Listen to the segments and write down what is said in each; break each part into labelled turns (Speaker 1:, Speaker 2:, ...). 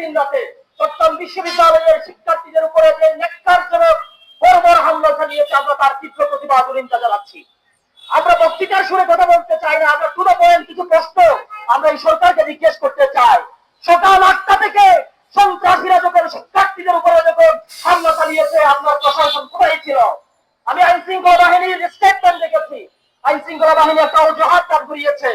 Speaker 1: দিন রাতে চট্টগ্রাম বিশ্ববিদ্যালয়ের শিক্ষার্থীদের উপরে যে ন্যাক্কারজনক বর্বর হামলা চালিয়েছে, আমরা তার তীব্র প্রতিবাদ ও নিন্দা জানাচ্ছি। আমরা বক্তৃতার সুরে কথা বলতে চাই না, আমরা দ্য পয়েন্ট, কিছু প্রশ্ন আমরা এই সরকারকে জিজ্ঞেস করতে চাই। সকাল আটটা থেকে সন্ত্রাসীরা যখন শিক্ষার্থীদের উপরে যখন হামলা চালিয়েছে, আপনার প্রশাসন কোথায় ছিল? আমি আইন শৃঙ্খলা বাহিনীর স্টেটমেন্ট দেখেছি। আইন শৃঙ্খলা বাহিনী একটা অজুহাত কাজ করিয়েছে।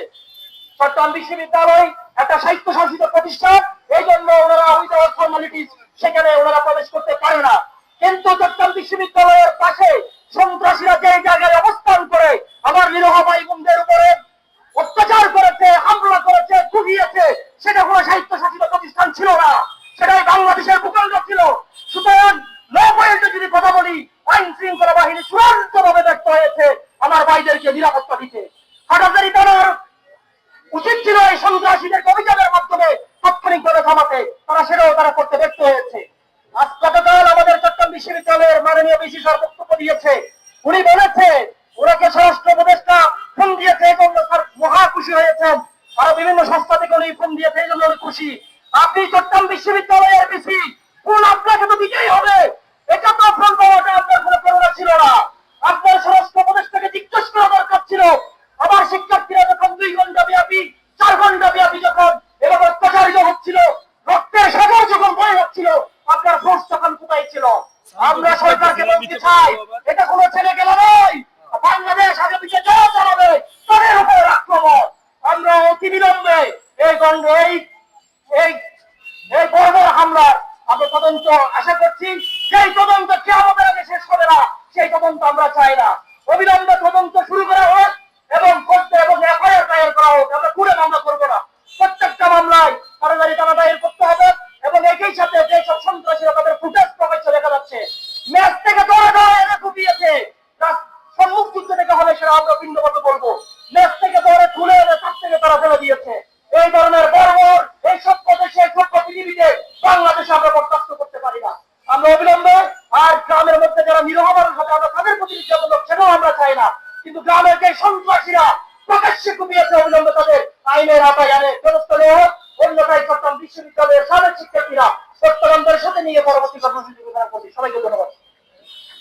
Speaker 1: চট্টগ্রাম বিশ্ববিদ্যালয় একটা সাহিত্য শাসিত প্রতিষ্ঠান। এই জন্য ওনারা উইদাউট ফর্মালিটিস সেখানে ওনারা প্রবেশ করতে পারে না। কিন্তু চট্টগ্রাম বিশ্ববিদ্যালয়ের পাশে সন্ত্রাসীরা যে জায়গায় অবস্থান করে আমার নিরহ ভাই বোনদের উপরে অত্যাচার করেছে, হামলা করেছে কুড়িয়েছে সেটা কোনো সাহিত্য শাসিত প্রতিষ্ঠান ছিল না। সেটাই বাংলাদেশের ভূখণ্ড ছিল। সুতরাং লো পয়েন্টে যদি কথা বলি, আইন শৃঙ্খলা বাহিনী চূড়ান্ত ভাবে ব্যর্থ হয়েছে আমার ভাইদেরকে নিরাপত্তা দিতে। হাটাজারি থানার উচিত ছিল এই সন্ত্রাসীদের থামাতে তারা সেটাও তারা করতে ব্যর্থ হয়েছে। আজ গতকাল আমাদের চট্টগ্রাম বিশ্ববিদ্যালয়ের মাননীয় বিশি স্যার বক্তব্য দিয়েছে। উনি বলেছে, ওনাকে স্বরাষ্ট্র উপদেষ্টা ফোন দিয়েছে এই জন্য স্যার মহা খুশি হয়েছেন। আরও বিভিন্ন সংস্থা থেকে উনি ফোন দিয়েছে, এই জন্য উনি খুশি। আপনি চট্টগ্রাম বিশ্ববিদ্যালয়ের বিসি, কোন আপনাকে তো দিতেই হবে এটা তো ফোন পাওয়াটা আপনার কোনো করোনা ছিল না আপনার স্বরাষ্ট্র উপদেষ্টাকে জিজ্ঞেস করা দরকার ছিল আমার শিক্ষার্থীরা যখন দুই ঘণ্টা ব্যাপী চার ঘণ্টা ব্যাপী যখন এভাবে অত্যাচারিত হচ্ছিল রক্তের সাগর যখন বয়ে যাচ্ছিল আপনার ফোর্স তখন কোথায় ছিল আমরা সরকারকে বলতে চাই এটা কোনো ছেলে গেল নয় বাংলাদেশ যা চালাবে তাদের উপর আক্রমণ। আমরা অতি বিলম্বে এই গণ্ড এই এই এই বর্বর হামলার আমরা তদন্ত আশা করছি। সেই তদন্ত কে আমাদের আগে শেষ হবে না সেই তদন্ত আমরা চাই না। অবিলম্বে তদন্ত শুরু করা থেকে তারা ফেলে দিয়েছে। এই ধরনের বর্বর এই সভ্য দেশে সভ্য পৃথিবীতে বাংলাদেশে আমরা বরদাস্ত করতে পারি না। আমরা অবিলম্বে আর গ্রামের মধ্যে যারা নিরহ মানুষ আছে, আমরা তাদের প্রতি নির্যাতন সেটাও আমরা চাই না। কিন্তু গ্রামের যে সন্ত্রাসীরা প্রকাশ্যে কুপিয়েছে অবিলম্বে তাদের আইনের আওতায় আনে। নেওয়া হোক অন্যথায় চট্টগ্রাম বিশ্ববিদ্যালয়ের সাবেক শিক্ষার্থীরা চট্টগ্রামদের সাথে নিয়ে পরবর্তী কর্মসূচি প্রদান করছি সবাইকে ধন্যবাদ।